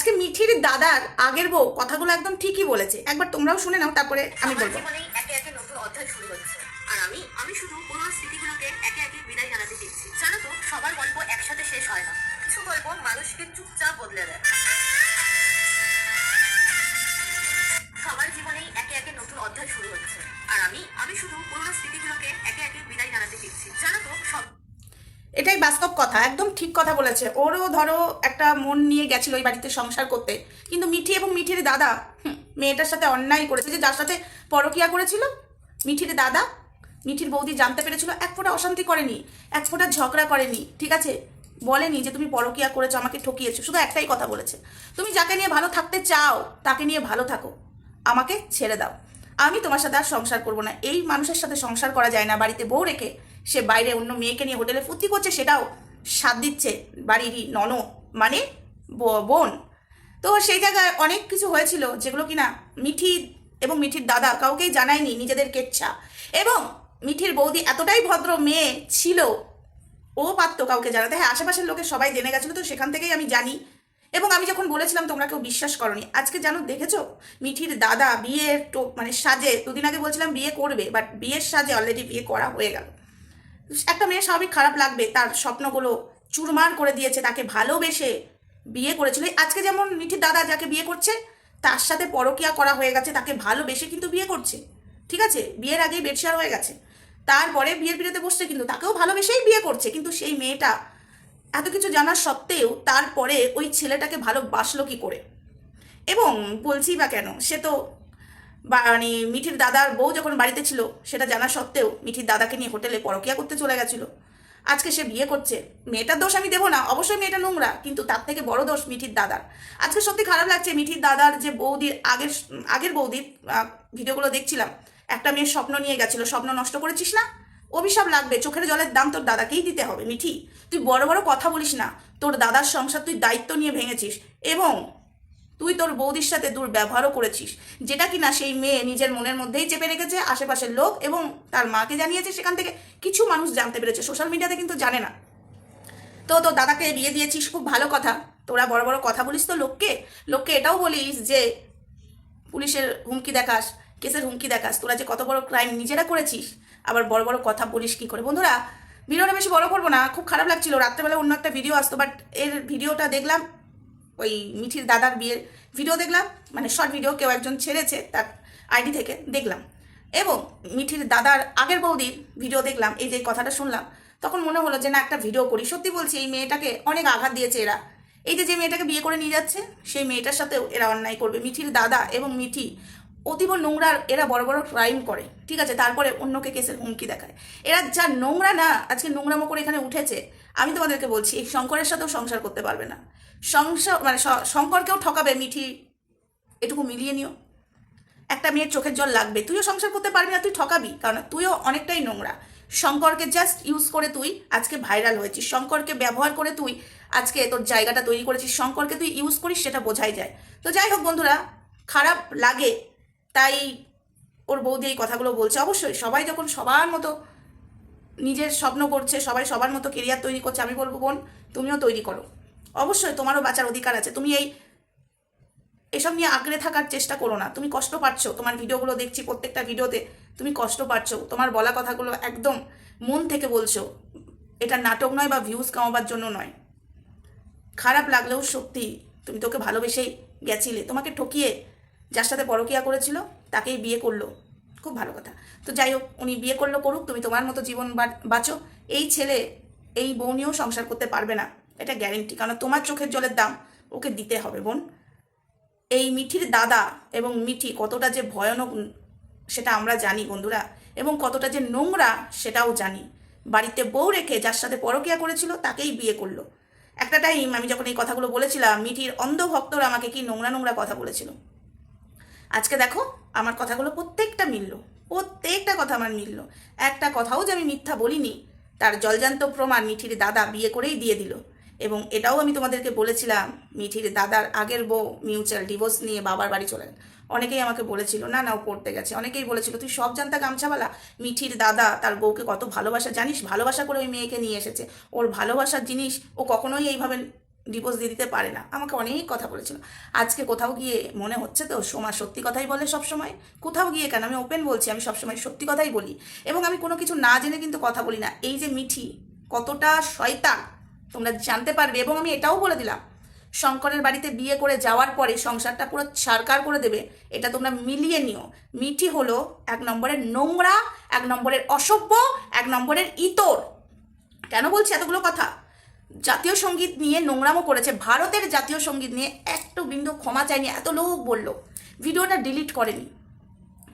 আজকে মিঠির দাদার আগের বউ কথাগুলো একদম ঠিকই বলেছে। একবার তোমরাও শুনে নাও, তারপরে আমি বলব। একে একে নতুন অধ্যায় শুরু হচ্ছে। আর আমি আমি শুধু পুরোনো স্মৃতিগুলোকে একে একে বিদায় জানাতে জানো তো, সবার গল্প একসাথে শেষ হয় না। কিছু গল্প মানুষকে চুপচাপ বদলে দেয়। সবার জীবনেই একে একে নতুন অধ্যায় শুরু হচ্ছে। আর আমি আমি শুধু পুরোনো স্মৃতিগুলোকে একে একে বিদায় জানাতে শিখছি জানো তো, সব এটাই বাস্তব কথা, একদম ঠিক কথা বলেছে। ওরও ধরো একটা মন নিয়ে গেছিল ওই বাড়িতে সংসার করতে। কিন্তু মিঠি এবং মিঠির দাদা মেয়েটার সাথে অন্যায় করেছে। যে যার সাথে পরকিয়া করেছিল, মিঠির দাদা, মিঠির বৌদি জানতে পেরেছিল, এক ফোঁটা অশান্তি করেনি, এক ফোঁটা ঝগড়া করেনি, ঠিক আছে? বলেনি যে তুমি পরকিয়া করেছ, আমাকে ঠকিয়েছো, শুধু একটাই কথা বলেছে। তুমি যাকে নিয়ে ভালো থাকতে চাও, তাকে নিয়ে ভালো থাকো, আমাকে ছেড়ে দাও। আমি তোমার সাথে আর সংসার করব না। এই মানুষের সাথে সংসার করা যায় না, বাড়িতে বউ রেখে সে বাইরে অন্য মেয়েকে নিয়ে হোটেলে ফুর্তি করছে, সেটাও সাথ দিচ্ছে বাড়িরই নন মানে বোন। তো সেই জায়গায় অনেক কিছু হয়েছিল যেগুলো কিনা মিঠি এবং মিঠির দাদা কাউকেই জানায়নি নিজেদের কেচ্ছা। এবং মিঠির বৌদি এতটাই ভদ্র মেয়ে ছিল, ও পারতো কাউকে জানাতে। হ্যাঁ আশেপাশের লোকে সবাই জেনে গেছিল, তো সেখান থেকেই আমি জানি। এবং আমি যখন বলেছিলাম, তোমরা কেউ বিশ্বাস করনি। আজকে জানো, দেখেছ? মিঠির দাদা বিয়ের মানে সাজে, দুদিন আগে বলছিলাম বিয়ে করবে বাট বিয়ের সাজে অলরেডি বিয়ে করা হয়ে গেল। একটা মেয়ে স্বাভাবিক খারাপ লাগবে, তার স্বপ্নগুলো চুরমার করে দিয়েছে, তাকে ভালোবেসে বিয়ে করেছিল। আজকে যেমন মিঠির দাদা যাকে বিয়ে করছে, তার সাথে পরকিয়া করা হয়ে গেছে, তাকে ভালোবেসে কিন্তু বিয়ে করছে। ঠিক আছে? বিয়ের আগেই বেডশার হয়ে গেছে। তারপরে বিয়ের বিয়েতে বসছে কিন্তু, তাকেও ভালোবেসেই বিয়ে করছে। কিন্তু সেই মেয়েটা এত কিছু জানার সত্ত্বেও তারপরে ওই ছেলেটাকে ভালোবাসলো কি করে? এবং বলছি বা কেন, সে তো মানে মিঠির দাদার বউ যখন বাড়িতে ছিল, সেটা জানা সত্ত্বেও মিঠির দাদাকে নিয়ে হোটেলে পরকিয়া করতে চলে গেছিল। আজকে সে বিয়ে করছে। মেয়েটার দোষ আমি দেবো না, অবশ্যই মেয়েটা নোংরা, কিন্তু তার থেকে বড় দোষ মিঠির দাদার। আজকে সত্যি খারাপ লাগছে, মিঠির দাদার যে বৌদির, আগের আগের বৌদির ভিডিওগুলো দেখছিলাম। একটা মেয়ের স্বপ্ন নিয়ে গেছিল, স্বপ্ন নষ্ট করেছিস না? অভিশাপ লাগবে, চোখের জলের দাম তোর দাদাকেই দিতে হবে, মিঠি। তুই বড় বড় কথা বলিস না, তোর দাদার সংসার তুই দায়িত্ব নিয়ে ভেঙেছিস, এবং তুই তোর বৌদির সাথে দুর্ব্যবহারও করেছিস। যেটা কিনা সেই মেয়ে নিজের মনের মধ্যেই চেপে রেখেছে, আশেপাশের লোক এবং তার মাকে জানিয়েছে সেখান থেকে। কিছু মানুষ জানতে পেরেছে সোশ্যাল মিডিয়াতে কিন্তু জানে না। তো তোর দাদাকে বিয়ে দিয়েছিস, খুব ভালো কথা। তোরা বড় বড় কথা বলিস তো লোককে। লোককে এটাও বলিস যে, পুলিশের হুমকি দেখাস, কেসের হুমকি দেখাস, তোরা যে কত বড় ক্রাইম নিজেরা করেছিস, আবার বড় বড় কথা বলিস কি করে? বন্ধুরা, ভিডিওটা বেশি বড় করব না, খুব খারাপ লাগছিল। রাত্রেবেলা অন্য একটা ভিডিও আসতো বাট এর ভিডিওটা দেখলাম ওই মিঠির দাদার বিয়ের ভিডিও দেখলাম। মানে শর্ট ভিডিও কেউ একজন ছেড়েছে তার আইডি থেকে, দেখলাম। এবং মিঠির দাদার আগের বৌদির ভিডিও দেখলাম, এই যে কথাটা শুনলাম। তখন মনে হলো যে না, একটা ভিডিও করি। সত্যি বলছি, এই মেয়েটাকে অনেক আঘাত দিয়েছে এরা। এই যে যে মেয়েটাকে বিয়ে করে নিয়ে যাচ্ছে, সেই মেয়েটার সাথেও এরা অন্যায় করবে। মিঠির দাদা এবং মিঠি অতীব নোংরা এরা বড় বড় ক্রাইম করে। ঠিক আছে, তারপরে অন্যকে কেসের হুমকি দেখায়। এরা যা নোংরা না, আজকে নোংরামো করে এখানে উঠেছে আমি তোমাদেরকে বলছি, এই শঙ্করের সাথেও সংসার করতে পারবে না। সংসার মানে শঙ্করকেও ঠকাবে মিঠি, এটুকু মিলিয়ে নিও। একটা মেয়ের চোখের জল লাগবে, তুইও সংসার করতে পারবি না, তুই ঠকাবি, কারণ তুইও অনেকটাই নোংরা। শঙ্করকে জাস্ট ইউজ করে তুই আজকে ভাইরাল হয়েছিস, শঙ্করকে ব্যবহার করে তুই আজকে তোর জায়গাটা তৈরি করেছিস, শঙ্করকে তুই ইউজ করিস, সেটা বোঝাই যায়। তো যাই হোক বন্ধুরা, খারাপ লাগে, তাই ওর বৌদি এই কথাগুলো বলছে। অবশ্যই সবাই যখন সবার মতো নিজের স্বপ্ন করছে, সবাই সবার মতো কেরিয়ার তৈরি করছে, আমি বলব বোন, তুমিও তৈরি করো। অবশ্যই তোমারও বাঁচার অধিকার আছে। তুমি এই, এসব নিয়ে আঁকড়ে থাকার চেষ্টা করো না। তুমি কষ্ট পাচ্ছ, তোমার ভিডিওগুলো দেখছি, প্রত্যেকটা ভিডিওতে তুমি কষ্ট পাচ্ছ। তোমার বলা কথাগুলো একদম মন থেকে বলছো। এটা নাটক নয় বা ভিউজ কামাবার জন্য নয়। খারাপ লাগলেও সত্যি তুমি তোকে ভালোবেসেই গেছিলে। তোমাকে ঠকিয়ে যার সাথে পরকিয়া করেছিল, তাকেই বিয়ে করল। খুব ভালো কথা। তো যাই হোক, উনি বিয়ে করল, করুক, তুমি তোমার মতো জীবন বাঁচো। এই ছেলে, এই বউ নিয়েও সংসার করতে পারবে না। এটা গ্যারেন্টি কারণ তোমার চোখের জলের দাম ওকে দিতে হবে বোন। এই মিঠির দাদা এবং মিঠি কতটা যে ভয়ানক, সেটা আমরা জানি বন্ধুরা, এবং কতটা যে নোংরা, সেটাও জানি। বাড়িতে বউ রেখে যার সাথে পরকিয়া করেছিল, তাকেই বিয়ে করল। একটা টাইম আমি যখন এই কথাগুলো বলেছিলাম, মিঠির অন্ধ ভক্তরা আমাকে কি নোংরা নোংরা কথা বলেছিল? আজকে দেখো আমার কথাগুলো প্রত্যেকটা মিলল, প্রত্যেকটা কথা আমার মিলল। একটা কথাও যে আমি মিথ্যা বলিনি, তার জলজান্ত প্রমাণ মিঠির দাদা বিয়ে করেই দিয়ে দিল। এবং এটাও আমি তোমাদেরকে বলেছিলাম, মিঠির দাদার আগের বউ মিউচুয়াল ডিভোর্স নিয়ে বাবার বাড়ি চলে গেল। অনেকেই আমাকে বলেছিল, না না, ও পড়তে গেছে। অনেকেই বলেছিল, তুই সব জানতা গামছাওয়ালা? মিঠির দাদা তার বউকে কত ভালোবাসা, জানিস? ভালোবাসা করে ওই মেয়েকে নিয়ে এসেছে। ওর ভালোবাসার জিনিস ও কখনোই এইভাবে ডিভোর্স দিয়ে দিতে পারে না। আমাকে অনেক কথা বলেছিল। আজকে কোথাও গিয়ে মনে হচ্ছে তো সোমা সত্যি কথাই বলে সব সময় কোথাও গিয়ে কেন? আমি ওপেন বলছি, আমি সবসময় সত্যি কথাই বলি। এবং আমি কোনো কিছু না জেনে কিন্তু কথা বলি না। এই যে মিঠি, কতটা শয়তান, তোমরা জানতে পারবে। এবং আমি এটাও বলে দিলাম, শঙ্করের বাড়িতে বিয়ে করে যাওয়ার পরে সংসারটা পুরো সারকার করে দেবে। এটা তোমরা মিলিয়ে নিও। মিঠি হলো এক নম্বরের নোংরা, এক নম্বরের অসভ্য, এক নম্বরের ইতর। কেন বলছি এতগুলো কথা? জাতীয় সংগীত নিয়ে নোংরামও করেছে, ভারতের জাতীয় সংগীত নিয়ে একটু বিন্দু ক্ষমা চায়নি, এত লোক বলল। ভিডিওটা ডিলিট করেনি।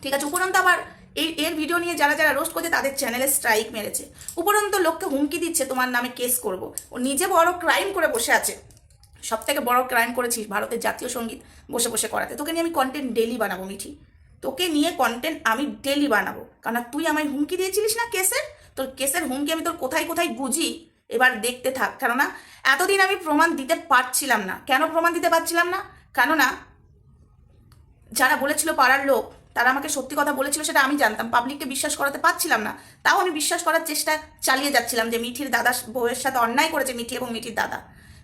ঠিক আছে, উপরন্ত আবার এই এর ভিডিও নিয়ে যারা যারা রোস্ট করছে, তাদের চ্যানেলে স্ট্রাইক মেরেছে। উপরন্ত লোককে হুমকি দিচ্ছে, তোমার নামে কেস করব। ও নিজে বড় ক্রাইম করে বসে আছে। সব থেকে বড় ক্রাইম করেছিস ভারতের জাতীয় সংগীত বসে বসে করাতে। তোকে নিয়ে আমি কন্টেন্ট ডেলি বানাবো, মিঠি। তোকে নিয়ে কন্টেন্ট আমি ডেলি বানাবো। কারণ তুই আমায় হুমকি দিয়েছিলিস না কেসের? তোর কেসের হুমকি আমি তোর কোথায় কোথায় বুঝি? এবার দেখতে থাক। কেননা এতদিন আমি প্রমাণ দিতে পারছিলাম না। কেন প্রমাণ দিতে পারছিলাম না? কেননা যারা বলেছিল পাড়ার লোক, তারা আমাকে সত্যি কথা বলেছিল সেটা আমি জানতাম। পাবলিককে বিশ্বাস করাতে পারছিলাম না। তাও আমি বিশ্বাস করার চেষ্টা চালিয়ে যাচ্ছিলাম যে মিঠির দাদা বউয়ের সাথে অন্যায় করেছে মিঠি এবং মিঠির দাদা।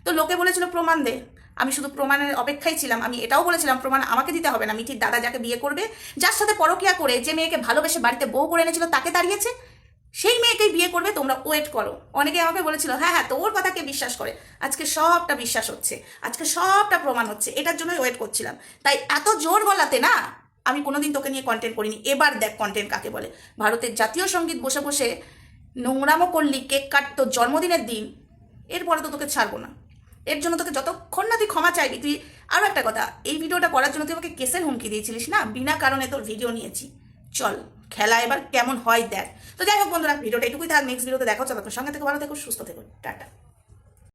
তো লোকে বলেছিল প্রমাণ দে। আমি শুধু প্রমাণের অপেক্ষায় ছিলাম। আমি এটাও বলেছিলাম, প্রমাণ আমাকে দিতে হবে না। মিঠির দাদা যাকে বিয়ে করবে, যার সাথে পরকিয়া করে, যে মেয়েকে ভালোবেসে বাড়িতে বউ করে এনেছিল, তাকে তাড়িয়েছে সেই মেয়েকেই বিয়ে করবে, তোমরা ওয়েট করো। অনেকে আমাকে বলেছিল হ্যাঁ হ্যাঁ তোর কথাকে বিশ্বাস করে? আজকে সবটা বিশ্বাস হচ্ছে, আজকে সবটা প্রমাণ হচ্ছে, এটার জন্যই ওয়েট করছিলাম। তাই এত জোর গলাতে না, আমি কোনোদিন তোকে নিয়ে কন্টেন্ট করিনি। এবার দেখ কন্টেন্ট কাকে বলে। ভারতের জাতীয় সংগীত বসে বসে নোংরামো করলি, কেক কাট তোর জন্মদিনের দিন, এরপরে তো তোকে ছাড়বো না। এর জন্য তোকে যতক্ষণ না তুই ক্ষমা চাইবি, তুই আরও একটা কথা, এই ভিডিওটা করার জন্য তুই আমাকে কেসের হুমকি দিয়েছিলিস না? বিনা কারণে তোর ভিডিও নিয়েছি। চল। খেলা এবার কেমন হয় দেখ। তো যাই হোক বন্ধুরা, ভিডিওটা এটুকুই থাক নেক্সট ভিডিওতে দেখা তখন সঙ্গে থেকে, ভালো থেকো, সুস্থ থেকো, টাটা।